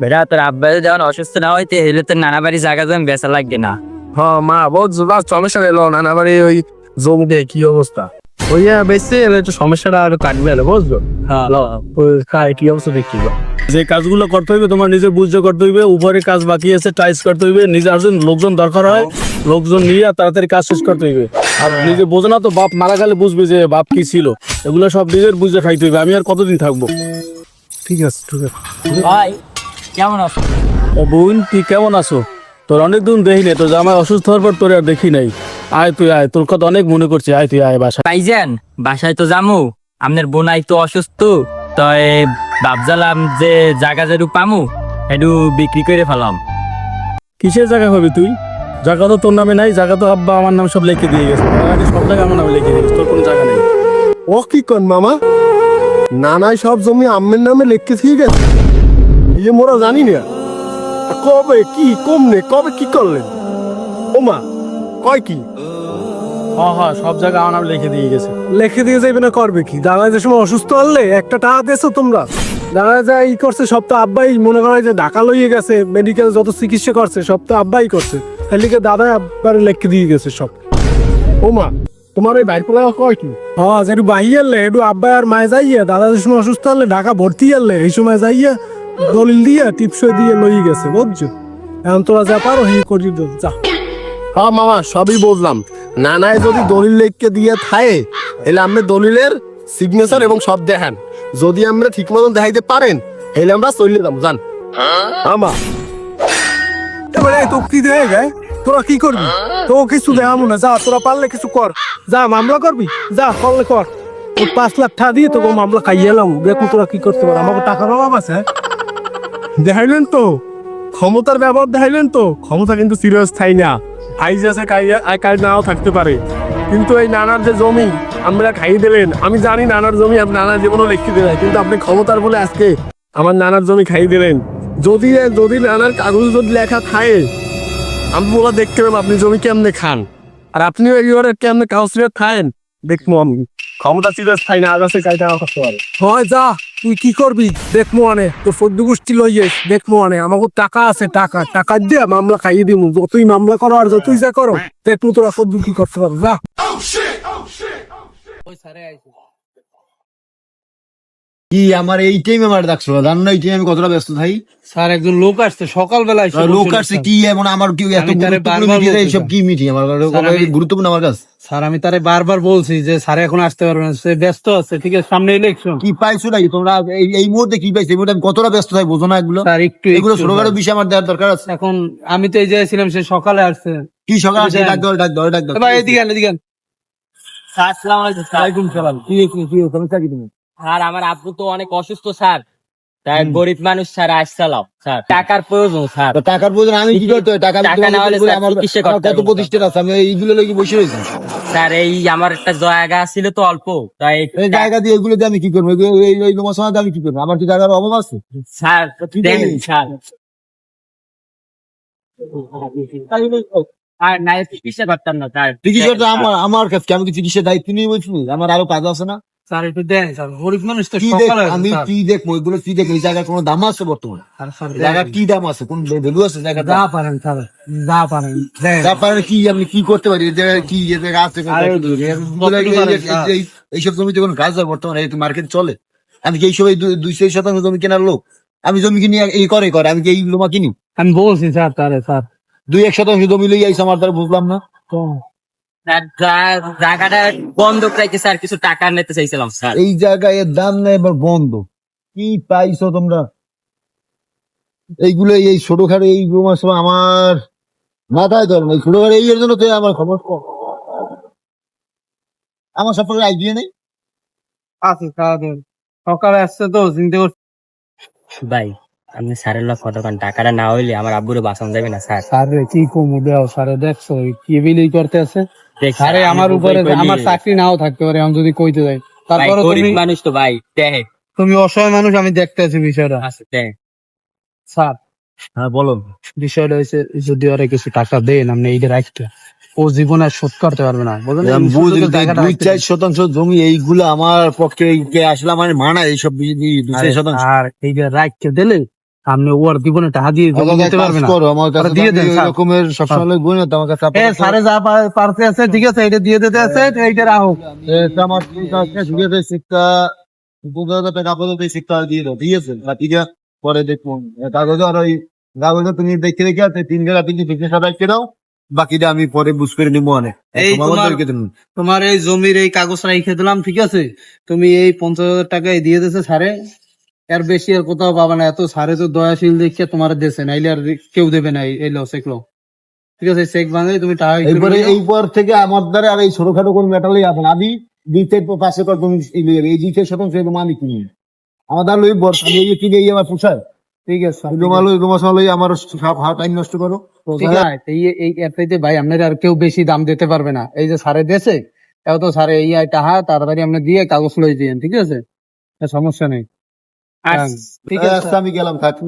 বেটা তোর আব্বা যদি যখন অসুস্থ না হইতে হলে তোর নানা বাড়ি জায়গা যেন বেচা লাগবে না। হ্যাঁ মা বহুত জোলা সমস্যা এলো নানা বাড়ি ওই জমিতে কি অবস্থা? ওই বেশি এলে একটু সমস্যাটা আর কাটবে এলো বুঝলো? খাই কি অবস্থা দেখি যে কাজগুলো করতে হইবে তোমার নিজে বুঝতে করতে হইবে উপরে কাজ বাকি আছে টাইস করতে হইবে নিজে আসলে লোকজন দরকার হয় লোকজন নিয়ে তাড়াতাড়ি কাজ শেষ করতে হইবে। আর নিজে বোঝে না তো বাপ মারা গেলে বুঝবে যে বাপ কি ছিল। এগুলো সব নিজের বুঝে খাইতে হইবে আমি আর কতদিন থাকব? ঠিক আছে ঠিক আছে। ভাই কেমন আছো? ও বোন তুই কেমন আছো? তোর অনেক দিন দেখি নাই তোর জামাই অসুস্থ হওয়ার পর তোর আর দেখি নাই। আয় তুই আয় তোর কথা অনেক মনে করছি আয় তুই আয় বাসা পাইছেন বাসায় তো যামু আপনার বোনাই তো অসুস্থ। তাই ভাবজালাম যে জায়গা যেটু পামু সেটু বিক্রি করে ফেলাম। কিসের জায়গা পাবি তুই? জায়গা তো তোর নামে নাই জায়গা তো আব্বা আমার নাম সব লিখে দিয়ে গেছে। তার আগে সব জায়গা আমার নামে লিখে দিয়ে গেছে তোর কোনো জায়গা নেই। ও কি কন মামা? নানাই সব জমি আম্মের নামে লিখকে ঠিক আছে ইয়ে মোরা জানি না। কবে কি কমনে কবে কি করলেন? ও মা কয় কি? হ্যাঁ হ্যাঁ সব জায়গা আমার নামে লিখে দিয়ে গেছে। লেখে দিয়ে যাইবে না করবে কি? দাদা যে সময় অসুস্থ হলে একটা টাকা দিয়েছ তোমরা। দাদা যা ই করছে সব তো আব্বাই মনে করে যে ঢাকা লইয়ে গেছে মেডিকেল যত চিকিৎসা করছে সব তো আব্বাই করছে। এদিকে দাদা আব্বার লেখকে দিয়ে গেছে সব। ও মা তোমার ওই বাইর পোলা কয় কি? হ্যাঁ যেটু একটু আব্বা আর মায়ে যাইয়া দাদা যে সময় অসুস্থ হলে ঢাকা ভর্তি আনলে এই সময় যাইয়া দলিল দিয়া টিপসই দিয়ে লই গেছে বুঝছ? এখন তোরা যা পারো হি করি যা। হ্যাঁ মামা সবই বুঝলাম। নানায় যদি দলিল লেখকে দিয়ে থাকে এলে আমরা দলিলের সিগনেচার এবং সব দেখান। যদি আমরা ঠিক মতন দেখাইতে পারেন এলে আমরা চলে যাব জান। আমা এবারে তো কি দেয় গায় তোরা কি করবি? তো কিছু দেখাবো না যা তোরা পারলে কিছু কর। যা মামলা করবি? যা করলে কর। পাঁচ লাখ টাকা দিয়ে তোকে মামলা খাইয়ে এলাম। দেখো তোরা কি করতে পারো। আমাকে টাকার অভাব আছে হ্যাঁ? দেখাইলেন তো। ক্ষমতার ব্যবহার দেখাইলেন তো। ক্ষমতা কিন্তু চিরস্থায়ী না। আইজ আছে কাজ নাও থাকতে পারে। কিন্তু এই নানার যে জমি আমরা খাইয়ে দিলেন, আমি জানি নানার জমি আপনি নানার জীবনও লিখতে দেয় কিন্তু আপনি ক্ষমতার বলে আজকে আমার নানার জমি খাইয়ে দিলেন। যদি যদি নানার কাগজ যদি লেখা থাকে, আমি বলা দেখতে পেলাম আপনি জমি কেমনে খান। আর আপনিও একেবারে কেমনে কাগজ খায়েন, দেখব আমি। ক্ষমতা চিরস্থায়ী না, আজ আছে কাইটা করতে পারে। হয়, যা। তুই কি করবি? দেখব আনে তোর সদ্য গোষ্ঠী লইয়ে দেখব আনে আমাকে টাকা আছে টাকা। টাকা দিয়ে মামলা খাইয়ে দিব যতই মামলা করো আর যতই যা করো দেখব তোরা সদ্য কি করতে পারব যা। কি আমার এই টাইমে আমার ডাকছো জানো না এই টাইমে আমি কতটা ব্যস্ত থাকি? স্যার একজন লোক আসছে সকালবেলা এসে লোক আসছে কি এমন আমার কি এত এইসব কি মিটিং আমার গুরুত্বপূর্ণ আমার কাছে। স্যার আমি তারে বারবার বলছি যে স্যার এখন আসতে পারবে না সে ব্যস্ত আছে ঠিক আছে সামনে ইলেকশন কি পাইছো নাকি? তোমরা এই এই মুহূর্তে কি পাইছো? এই মুহূর্তে আমি কতটা ব্যস্ত থাকি বোঝো না এগুলো স্যার একটু এগুলো ছোটখাটো বিষয় আমার দেওয়ার দরকার আছে। এখন আমি তো এই জায়গায় সে সকালে আসছে। কি সকাল আসে বুঝেন। ডাক দাও ডাক দাও ডাক দাও। ভাই এদিকে এদিকে আসসালামু আলাইকুম ওয়ালাইকুম সালাম। কি কি? আমি তুমি। আর আমার আব্বু তো অনেক অসুস্থ স্যার। তাই গরিব মানুষ স্যার আসসালাম স্যার। টাকার প্রয়োজন স্যার। টাকার প্রয়োজন আমি কি করতে টাকা টাকা না হলে আমার চিকিৎসা কত প্রতিষ্ঠান আছে? আমি এইগুলো লেগে বসে রয়েছি। স্যার এই আমার একটা জায়গা ছিল তো অল্প তাই এই জায়গা দিয়ে এগুলো দিয়ে আমি কি করব? এই এই তোমার সময় আমি কি করব? আমার কি টাকার অভাব আছে? স্যার দেন স্যার। আর না চিকিৎসা করতাম না স্যার। চিকিৎসাটা আমার আমার কাছে? আমি কি চিকিৎসার দায়িত্ব নিয়ে বলছি? আমার আরও কাজ আছে না? স্যার একটু দেন স্যার। গরিব মানুষ তো কি দেখ সকালে আমি কি দেখব এগুলো কি দেখব এই জায়গার কোনো দাম আছে বর্তমানে? আর স্যার দেন। জায়গার কি দাম আছে? কোন ভ্যালু আছে জায়গার যা পারেন স্যার যা পারেন দেন। তারপরে কি আমি কি করতে পারি? কি এই আছে আরে, এগুলো কত এই- পারেন, এই- স্যার। এই- এইসব জমিতে কোনো কাজ হয় বর্তমানে? এই মার্কেট চলে। আমি কি এইসব দুইশো শতাংশ জমি কেনার লোক? আমি জমি কিনি এই করে করে। আমি কি এই লোমা কিনি? আমি বলছি স্যার তারে স্যার। দুই এক শতাংশ জমি লই আইসা আমার দ্বারা বুঝলাম না। জায়গাটা বন্ধক রেখে স্যার কিছু টাকা নিতে চাইছিলাম স্যার। এই জায়গায় এর দাম নেই এবার বন্ধ। কি পাইছো তোমরা? এইগুলো এই ছোটখাটো এই রুমার সব আমার মাথায় ধর না। এই ছোটখাটো এই জন্য তো আমার খবর কম। আমার সম্পর্কে আইডিয়া নেই। আছে স্যার দেন। সকালে আসছে তো চিন্তা করছি। ভাই আপনি স্যারের লোক কতক্ষণ টাকাটা না হইলে আমার আব্বুরে বাঁচানো যাবে না স্যার। স্যার রে কি কমু দেও স্যারে দেখছ এই কি বিলি করতে আছে? দেখ, আরে আমি আমার উপরে আমার চাকরি নাও থাকতে পারে আমি যদি কইতে যাই। তারপরে তুমি মানুষ তো ভাই দেখ। তুমি অসহায় মানুষ আমি দেখতে আছি বিষয়টা আছে স্যার। হ্যাঁ বলো। বিষয়টা হচ্ছে যদি ওরা কিছু টাকা দেন আপনি এইটা রাখতে। ও জীবনে শোধ করতে পারবে না দুই চার শতাংশ জমি এইগুলো আমার পক্ষে আসলে আমার মানা এইসব আরে শতাংশ। স্যার এইটা রাখতে দিলে আপনি ওর জীবনে টাকা দিয়ে জমি আমাকে নিতে না। করো, আমার কাছে ওটা দিয়ে দেন, ওই সবসময় গুণ আমার কাছে এ যা পারতে আছে ঠিক আছে এটা দিয়ে দিতে আছে এইটা রাখো। আমার দেয় শিক্ষা পনেরো হাজার টাকা আপাতত শিক্ষা দিয়ে দাও ঠিক আছে? বাকিটা পরে কাগজে আর ওই কাগজে তুমি দেখে রেখে আছে তিন জায়গা তিনটে বিজনেস রেখে দাও বাকিটা আমি পরে বুঝ করে নিবো অনেক। এই তোমার- তোমার এই জমির এই কাগজ রেখে দিলাম ঠিক আছে? তুমি এই পঞ্চাশ হাজার টাকায় দিয়ে দিয়েছে সারে এর বেশি আর কোথাও পাবে না। এত সারে তো দয়াশীল দেখে তোমার দেশে নাইলে আর কেউ দেবে না এই- লো চেক লো। ঠিক আছে চেক বাঁধে তুমি টাকা একটু এরপরে এই পর থেকে আমার দ্বারা আর এই ছোটখাটো কোন মেটালই না আমি দ্বিতীয় পাশে কর তুমি এই আমি কিনি আমার দ্বারা লই বর্ষ আমি এই কিনে আমার পোষায়? ঠিক আছে রুমাল লই আমার সব হাত টাইম নষ্ট করো। তো এই এই অ্যাপটাইতে ভাই আপনার আর কেউ বেশি দাম দিতে পারবে না। এই যে সারে দেশে এও তো সারে এই টাকা তাড়াতাড়ি আপনি দিয়ে কাগজ লই দিয়েন ঠিক আছে? সমস্যা নেই। হ্যাঁ, ঠিক আছে আচ্ছা, আমি গেলাম থাকি